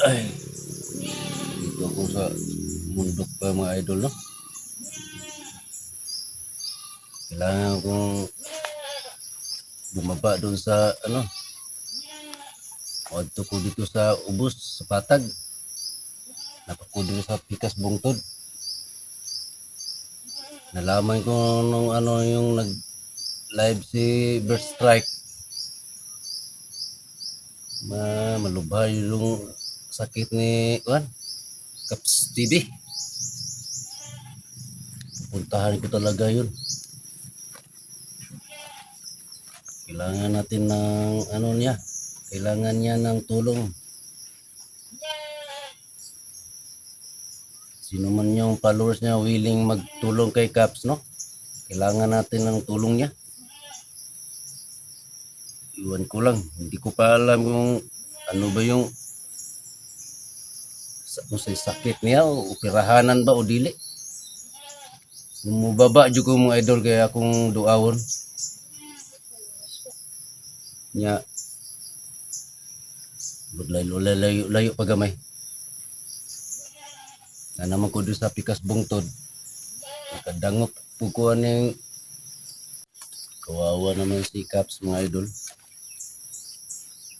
Ay, dito ako sa mundok pa mga idol, no? Kailangan kong bumaba doon sa, ano, Wadto ko dito sa ubos, sa patag. Napako dito sa pikas bungtod. Nalaman ko nung ano yung nag live si Bird Strike. Ma malubha yung sakit ni Juan. Caps TV. Pupuntahan ko talaga yun. Kailangan natin ng ano niya. Kailangan niya ng tulong. Sino man yung followers niya willing magtulong kay Caps, no? Kailangan natin ng tulong niya. Iwan ko lang. Hindi ko pa alam kung ano ba yung sa sakit niya o operahanan ba o dili. Mubaba jud ko mga idol kaya akong duawon. Nya Layo, layo, layo pa gamay. Na naman ko sa pikas bungtod. Nakadangok po ko yung kawawa naman si Caps mga idol.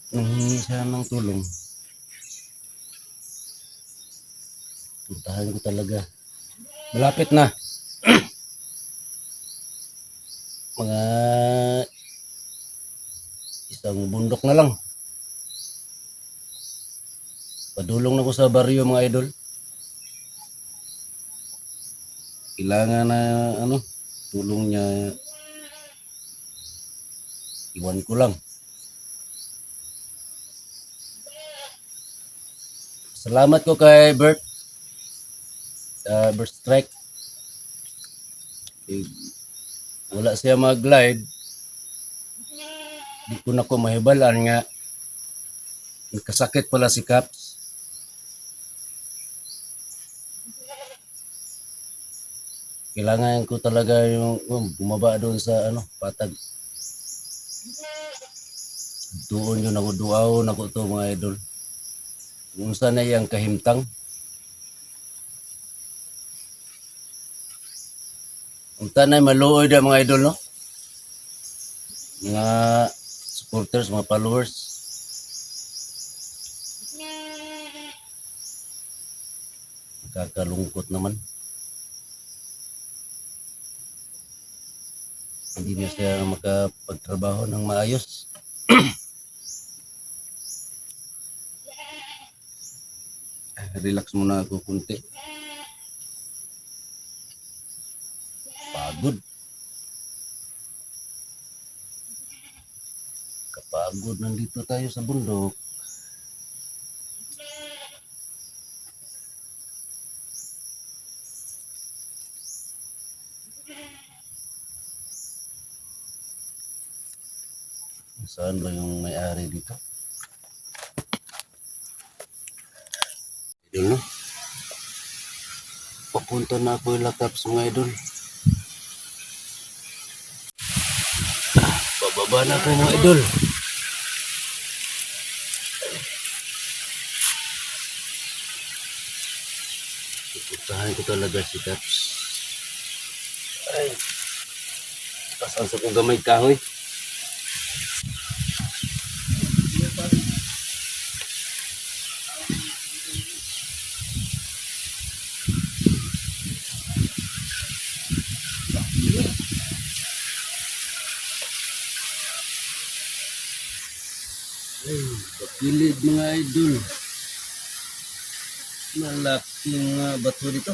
Nanghingi siya ng tulong. Puntahan ko talaga. Malapit na. mga isang bundok na lang. Padulong na ko sa baryo mga idol. Kailangan na ano, tulong niya. Iwan ko lang. Salamat ko kay Bert. Uh, Bert Strike. Eh, wala siya mag-live. Di ko na ko mahibalan nga. Kasakit pala si Caps. kailangan ko talaga yung um, bumaba doon sa ano patag doon yun ako duaw na ko to mga idol kung saan na yung kahimtang kung tanay maluoy na mga idol no mga supporters mga followers kakalungkot naman hindi na siya makapagtrabaho ng maayos. Relax muna ako kunti. Pagod. Kapagod nandito tayo sa bundok. Saan ba yung may-ari dito? Idol, no? Papunta na ako yung lakaps mga idol. Bababa na ako mga idol. Pupuntahan ko talaga si Caps. Ay, kasan sa kong gamay kahoy. Ay, kapilid mga idol. Malaking uh, bato dito.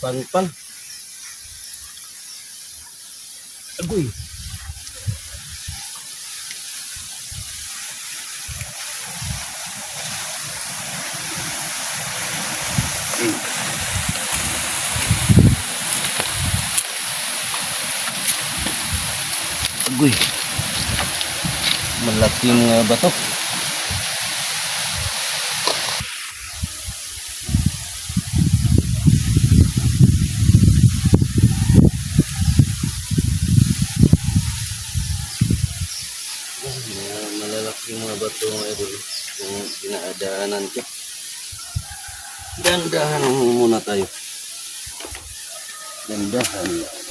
Pang-pang. Agoy. Agoy. Malaking uh, bato. ito mga idol yung dinadaanan ko. Dandahan muna tayo. Dandahan. lang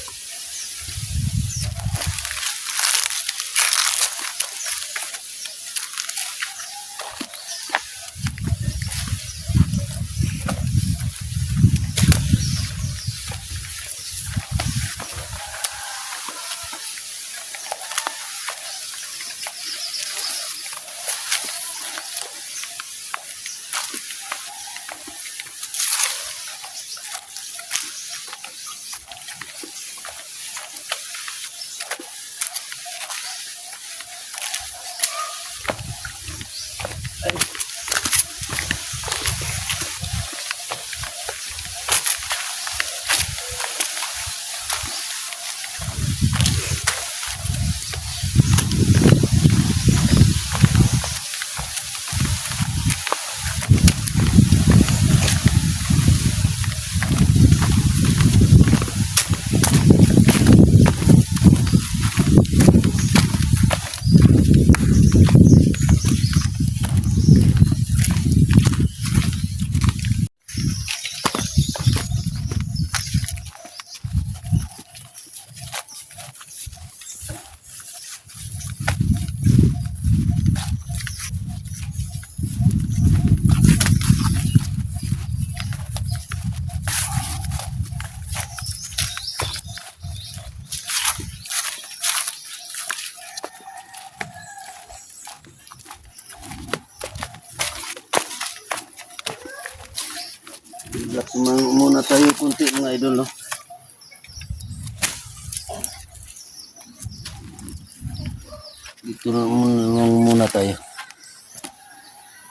Man- muna tayo kunti mga idol, no? Dito na muna, muna tayo.